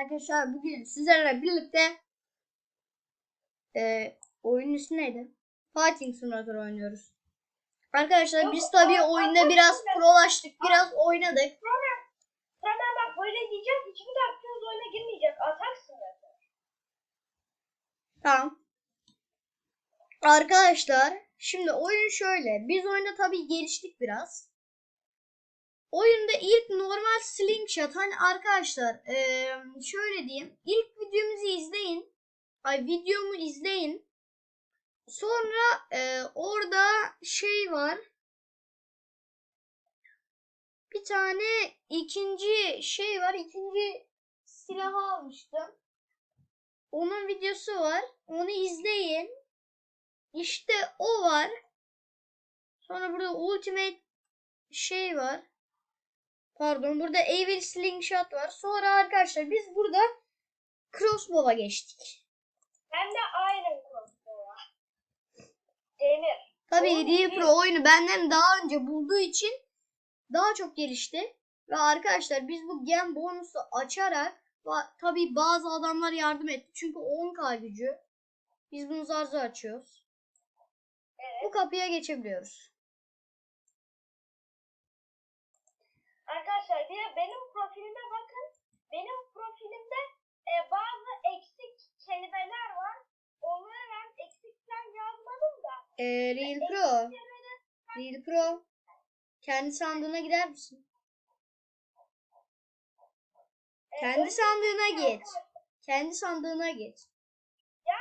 arkadaşlar bugün sizlerle birlikte e, oyunun ismi neydi? Fighting Simulator oynuyoruz. Arkadaşlar biz tabii oyunda biraz prolaştık, biraz oynadık. Hemen bak böyle diyeceğim. Hiçbir de aklınız oyuna girmeyecek. Ataksın zaten. Tamam. Arkadaşlar şimdi oyun şöyle. Biz oyunda tabii geliştik biraz. Oyunda ilk normal slingshot hani arkadaşlar eee, şöyle diyeyim. İlk videomuzu izleyin. Ay videomu izleyin. Sonra eee, orada şey var. Bir tane ikinci şey var. İkinci silahı almıştım. Onun videosu var. Onu izleyin. İşte o var. Sonra burada ultimate şey var. Pardon burada Evil Slingshot var. Sonra arkadaşlar biz burada Crossbow'a geçtik. Hem de Iron Crossbow var. Demir. Tabii biz- Pro oyunu benden daha önce bulduğu için daha çok gelişti. Ve arkadaşlar biz bu gem bonusu açarak tabii bazı adamlar yardım etti. Çünkü 10k gücü. Biz bunu zar zar açıyoruz. Evet. Bu kapıya geçebiliyoruz. Arkadaşlar bir de benim profilime bakın. Benim profilimde e, bazı eksik kelimeler var. Onları ben eksikten yazmadım da. Ee, Real Pro. Real Pro. Kendi sandığına gider misin? E, Kendi sandığına git. Kendi sandığına git. Ya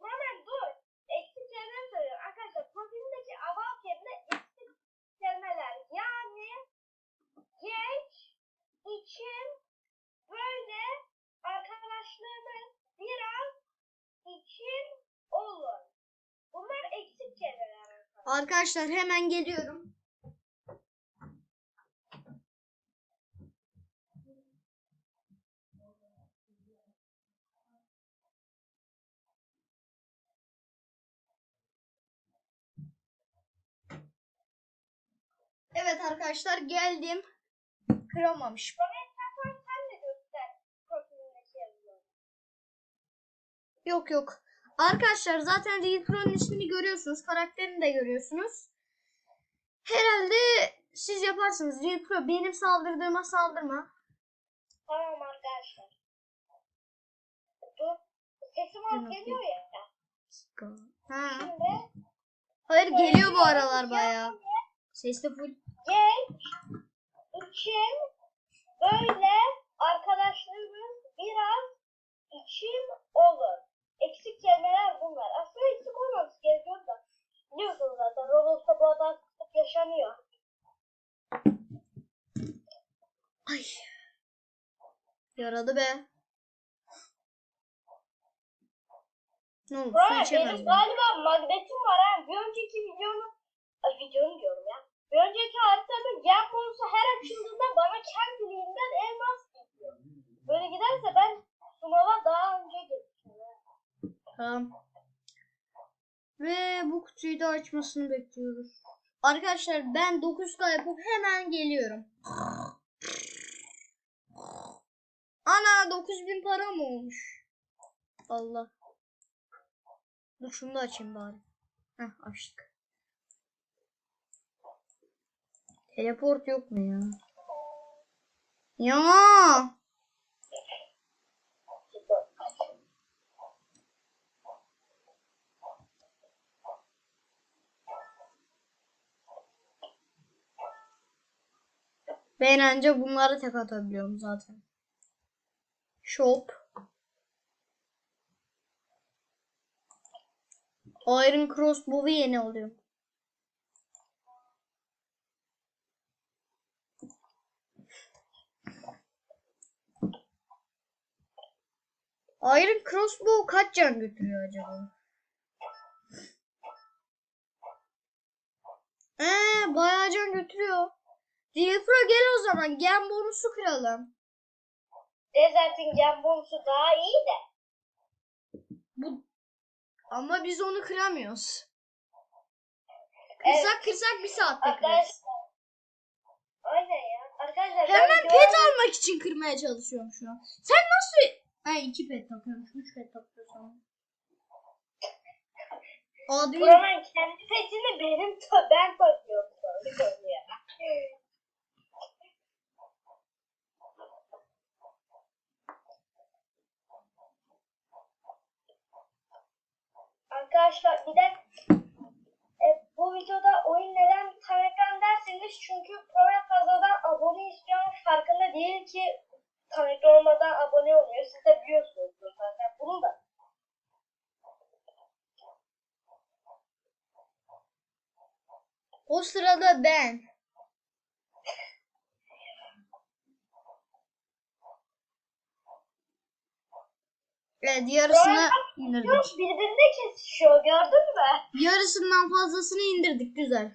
Roman dur. Eksik kelimeleri söylüyorum. Arkadaşlar profilimdeki about yerine eksik kelimeler. Yani geç, için, böyle arkadaşlığımız biraz için olur. Bunlar eksik kelimeler. Arkadaşlar. Hemen geliyorum. Evet arkadaşlar geldim. Kıramamış. Yok yok. Arkadaşlar zaten Real Pro'nun ismini görüyorsunuz. Karakterini de görüyorsunuz. Herhalde siz yaparsınız. Real Pro benim saldırdığıma saldırma. Tamam arkadaşlar. Dur. Sesim az geliyor ya. Ha. Şimdi Hayır geliyor bu aralar bayağı. Ses de full. genç için böyle arkadaşlarımız biraz için olur. Eksik kelimeler bunlar. Aslında eksik olmaması gerekiyor da. Biliyorsunuz zaten Roblox'ta bu sık yaşanıyor. Ay. Yaradı be. Ne oldu? Su içemez mi? galiba magnetim var ha. Bir önceki videonun Ay videonun diyorum ya. Bir önceki haritada gem bonusu her açıldığında bana kendiliğinden elmas gidiyor. Böyle giderse ben sınava daha önce geçeceğim. Tamam. Ve bu kutuyu da açmasını bekliyoruz. Arkadaşlar ben 9K yapıp hemen geliyorum. Ana 9000 para mı olmuş? Allah. Dur şunu da açayım bari. Heh açtık. Teleport yok mu ya? Ya. Ben anca bunları tek atabiliyorum zaten. Shop. Iron Crossbow'u yeni alıyorum. Iron Crossbow kaç can götürüyor acaba? Ee, bayağı can götürüyor. Pro gel o zaman. Gem bonusu kıralım. Desert'in gem bonusu daha iyi de. Bu ama biz onu kıramıyoruz. Evet. Kırsak kırsak bir saatte kırarız. Arkadaşlar. Aynen ya. Arkadaşlar ben Hemen pet almak için kırmaya çalışıyorum şu an. Sen nasıl... Ay iki pet takıyormuş. Üç pet takıyor sanırım. Buranın kendi petini benim ben takıyorum sonra konuya. Arkadaşlar bir de e, bu videoda oyun neden tam ekran derseniz çünkü Promen fazladan abone istiyorum farkında değil ki tam ekran olmadan abone olmuyor. Siz de biliyorsunuzdur zaten bunu da. O sırada ben. Evet yarısını indirdik. Yok birbirine kesişiyor gördün mü? Yarısından fazlasını indirdik güzel.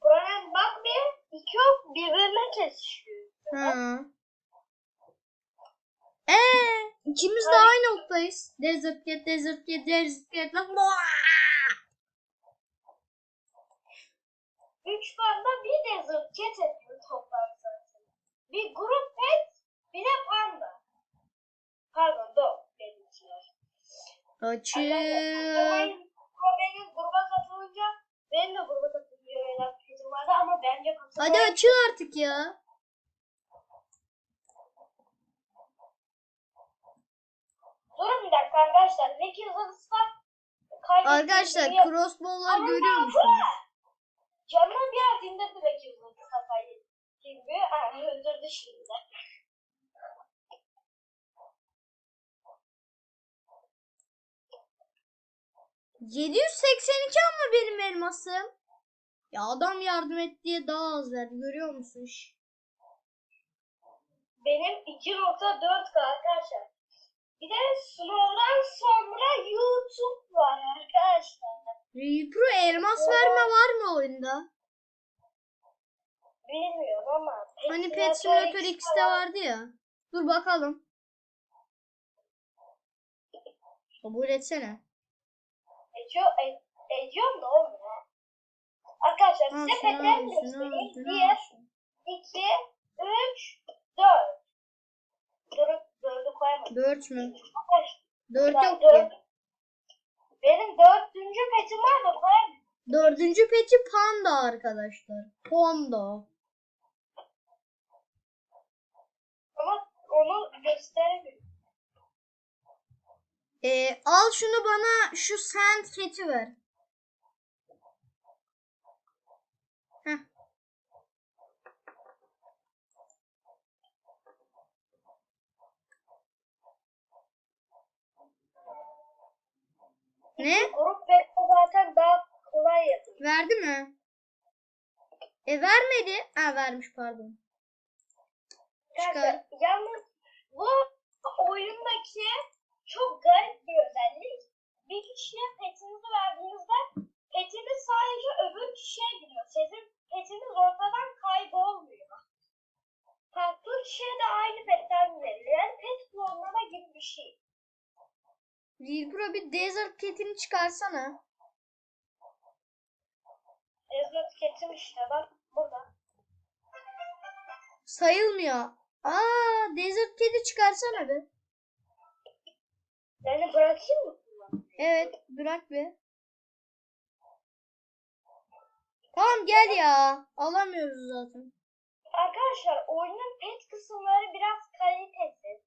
Promen bak bir iki ok birbirine kesişiyor. Ha. Ee, ikimiz de aynı noktayız. Desert Cat, Desert Cat, Desert Cat. lan. Üç panda bir desert cat ediyor toplarsanız. Bir grup pet bir de panda. Pardon dog benimkiler. Açıl. Promen'in gruba katılınca benim de gruba katılıyor öyle petim vardı ama bence katılmaya... Hadi açıl artık ya. Durun bir dakika arkadaşlar. Ne yazılısı kaydettiğim Arkadaşlar crossbow'lar görüyor musunuz? Canım biraz indirdi be yazılısı kafayı gibi. Ha, öldürdü şimdi. ...782 ama benim elmasım. Ya adam yardım et diye daha az verdi. Görüyor musun? Benim 2.4K arkadaşlar. Bir de Snow'dan sonra YouTube var arkadaşlar. Real Elmas verme var mı oyunda? Bilmiyorum ama. Hani Pet Simulator X'te vardı ya. Dur bakalım. Kabul etsene. Ediyor, e, ediyorum da olmuyor. Arkadaşlar Ha, size petlerini göstereyim. şunu 1, al. 2, 3, 4. Dur, dördü koyamadım. Dört mü? Dört yok dört- ki. Benim dördüncü petim var da koyamadım. Dördüncü peti panda arkadaşlar. Panda. Ama onu gösteremiyorum. Ee, al şunu bana şu sand cat'i ver. Heh. Ne? Grup zaten daha kolay yapılıyor. Verdi mi? E vermedi. Ha vermiş pardon. Çıkar. Arkadaşlar, Yalnız bu oyundaki çok garip bir özellik. Bir kişiye petinizi verdiğinizde petiniz sadece öbür kişiye gidiyor. Sizin petiniz ortadan kaybolmuyor. Farklı kişiye de aynı petten veriliyor. Yani pet klonlama gibi bir şey. Real Pro bir desert cat'ini çıkarsana. Tüketim işte bak burada. Sayılmıyor. Aa desert cat'i çıkarsana be. Yani bırakayım mı? Evet bırak be. Tamam gel ya. Alamıyoruz zaten. Arkadaşlar oyunun pet kısımları biraz kalitesiz.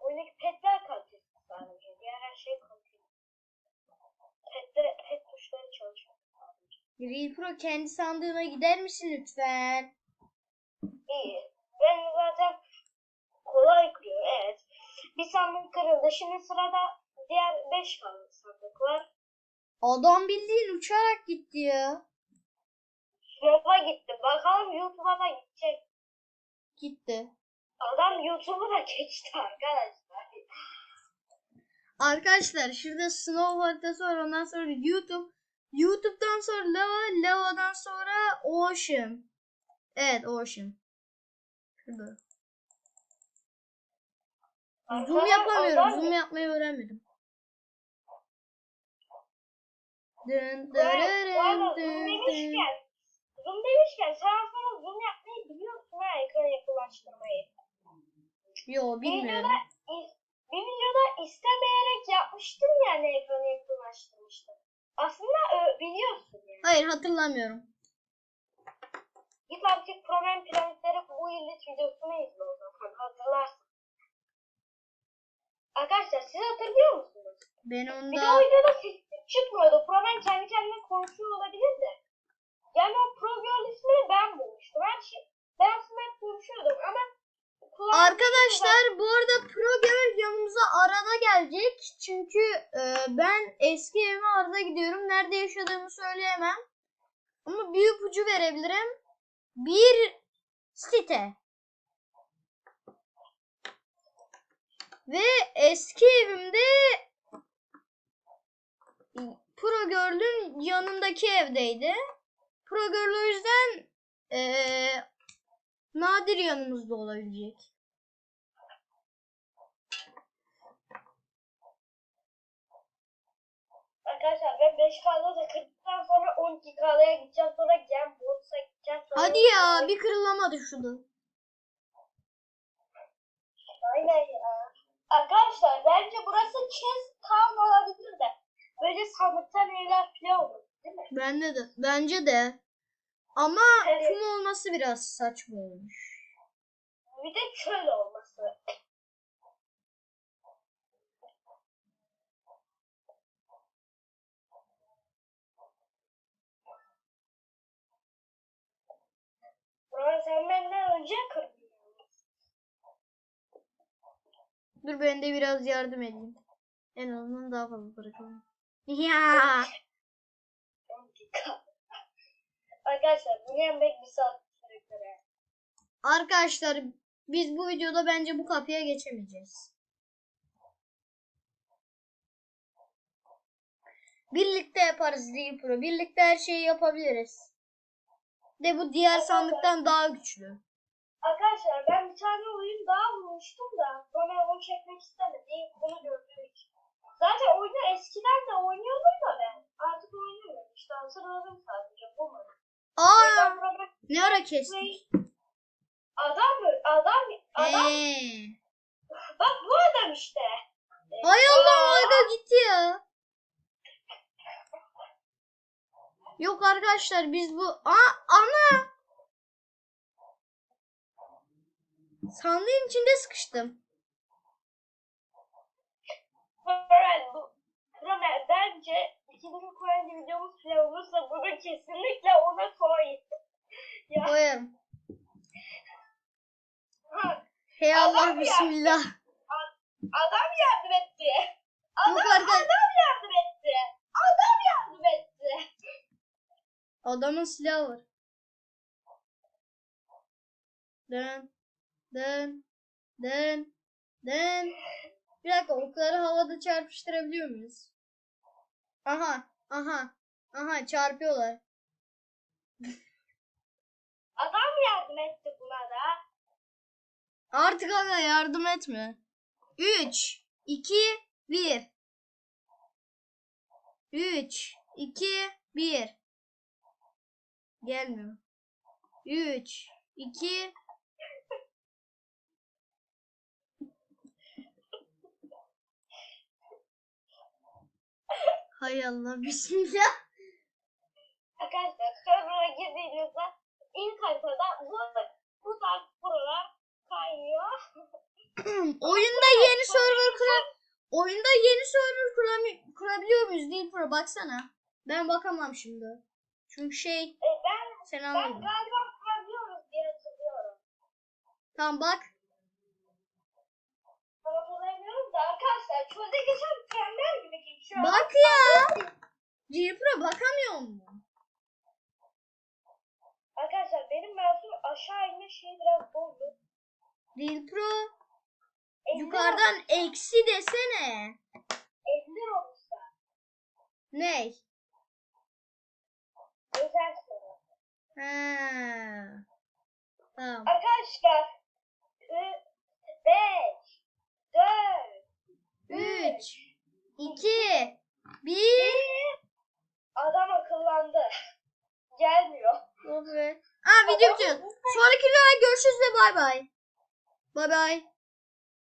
Oyundaki petler kalitesiz sadece. Diğer her şey kalitesiz. Petler, Real Pro kendi sandığına gider misin lütfen? İyi. Ben zaten kolay kırıyor evet. Bir sandık kırıldı. Şimdi sırada diğer 5 kaldı sandık var. Adam bildiğin uçarak gitti ya. YouTube'a gitti. Bakalım YouTube'a da gidecek. Gitti. Adam YouTube'u da geçti arkadaşlar. Arkadaşlar şurada Snow haritası var ondan sonra YouTube. YouTube'dan sonra Lava, Lava'dan sonra Ocean. Evet Ocean. Şurada. Zoom yapamıyorum. Zoom yapmayı öğrenmedim. Dın arada dırırın Zoom dın dın. demişken zoom demişken sen aslında zoom yapmayı biliyorsun ha ekran yakınlaştırmayı. Yo Bir bilmiyorum. videoda, is- bir videoda istemeyerek yapmıştın yani ekranı yakınlaştırmıştın. Aslında ö, biliyorsun yani. Hayır hatırlamıyorum. Git artık Promen Piramitleri bu yıllık videosunu izle o zaman hatırlarsın. Arkadaşlar siz hatırlıyor musunuz? Ben Bir de o onda videoda ses çıkmıyordu. Promen kendi kendine konuşuyor olabilir de. Yani o Pro Girl ismini ben bulmuştum. Ben, şey, ben aslında konuşuyordum ama Arkadaşlar bu arada Pro Gamer yanımıza arada gelecek. Çünkü e, ben eski evime arada gidiyorum. Nerede yaşadığımı söyleyemem. Ama bir ipucu verebilirim. Bir site. Ve eski evimde Pro Girl'ün yanındaki evdeydi. Pro Girl o yüzden e, nadir yanımızda olabilecek. Arkadaşlar ben 5K'da da kırdıktan sonra 12K'ya gideceğim. Sonra Gem Borsa gideceğim. Sonra Hadi ya bir kırılamadı şurada. Aynen ya. Arkadaşlar bence burası Chess Town olabilir de. Böyle sandıktan evler falan olur. Değil mi? Bende de. Bence de. Ama Evet. kum olması biraz saçma olmuş. Bir de çöl olması. Burası sen benden önce kırdın. Dur ben de biraz yardım edeyim. En azından daha fazla bırakalım. Ya. Arkadaşlar bunu yemek bir saat sürekli. Arkadaşlar biz bu videoda bence bu kapıya geçemeyeceğiz. Birlikte yaparız Pro. Birlikte her şeyi yapabiliriz. De bu diğer sandıktan daha güçlü. Arkadaşlar ben bir tane oyun daha bulmuştum da sonra onu çekmek istemedim. Bunu gördüğüm için. Zaten oyunu eskiden de oynuyordum da ben. Artık oynamıyorum. İşte hatırladım sadece bulmadım. Aa ne ara kestik? adam mı? Adam adam. Eee. Bak bu adam işte. Hay Allah Aga gitti ya. Yok arkadaşlar biz bu... Aa ana! Sandığın içinde sıkıştım. Bence ikinci Kur'an videomuz falan olursa bunu kesinlikle ona koy. ya. Koyarım. Hey Allah ya. bismillah. Adam yardım etti. Adam, Yok arkadaş- adam yardım etti. Adam yardım etti. Adamın silahı var. Dön. Dön. Dön. Dön. Bir dakika okları havada çarpıştırabiliyor muyuz? Aha. Aha. Aha çarpıyorlar. Adam yardım etti buna da. Artık aga yardım etme. 3, 2, 1. 3, 2, 1. Gelmiyor. 3, 2, Hay Allah bismillah. Arkadaşlar server'a girdiğinizde ilk haritada bu, bu tarz buralar kaynıyor. Oyunda yeni server kura Oyunda yeni server kurami- kurabiliyor muyuz değil pro baksana. Ben bakamam şimdi. Çünkü şey E, ben, sen ben anladın. galiba kurabiliyoruz diye hatırlıyorum. Tamam bak. Tam hatırlamıyorum da arkadaşlar çölde geçen trenler gibi geçiyor. Bak ya. Cipro bakamıyor mu? Arkadaşlar benim mouse'um aşağı inme şeyi biraz bozdu. Pro. Ender- Yukarıdan eksi desene. Ender olursa. Ney? Özel soru. Ha. Tamam. Arkadaşlar 5 4 3, 2, 1. Adam akıllandı. Gelmiyor. Oh be. Aa video bitiyor. Sonraki videoda görüşürüz ve bay bay. Bay bay.